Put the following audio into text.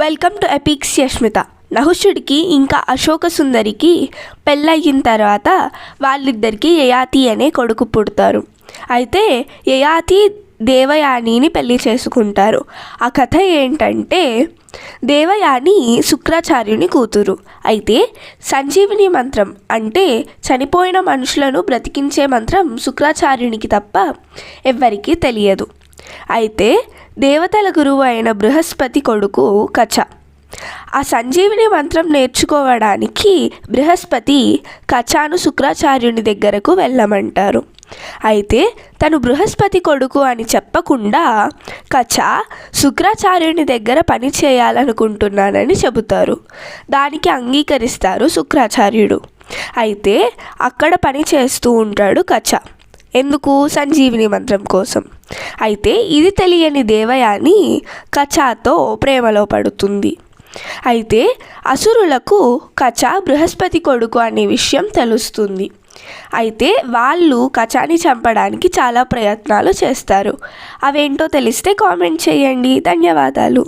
Welcome to Epics Yashmitha. నహుషుడికి ఇంకా అశోక సుందరికి పెళ్ళయిన తర్వాత వాళ్ళిద్దరికీ యయాతి అనే కొడుకు పుడతారు. అయితే యయాతి దేవయానిని పెళ్ళి చేసుకుంటారు. ఆ కథ ఏంటంటే దేవయాని శుక్రాచార్యుని కూతురు. అయితే సంజీవిని మంత్రం అంటే చనిపోయిన మనుషులను బ్రతికించే మంత్రం శుక్రాచార్యునికి తప్ప ఎవ్వరికీ తెలియదు. అయితే దేవతల గురువు అయిన బృహస్పతి కొడుకు కచ. ఆ సంజీవిని మంత్రం నేర్చుకోవడానికి బృహస్పతి కచాను శుక్రాచార్యుని దగ్గరకు వెళ్ళమంటారు. అయితే తను బృహస్పతి కొడుకు అని చెప్పకుండా కచ శుక్రాచార్యుని దగ్గర పని చేయాలనుకుంటున్నానని చెబుతారు. దానికి అంగీకరిస్తారు శుక్రాచార్యుడు. అయితే అక్కడ పని చేస్తూ ఉంటాడు కచ. ఎందుకు? సంజీవిని మంత్రం కోసం. అయితే ఇది తెలియని దేవయాని కచాతో ప్రేమలో పడుతుంది. అయితే అసురులకు కచ బృహస్పతి కొడుకు అనే విషయం తెలుస్తుంది. అయితే వాళ్ళు కచాని చంపడానికి చాలా ప్రయత్నాలు చేస్తారు. అవేంటో తెలిస్తే కామెంట్ చేయండి. ధన్యవాదాలు.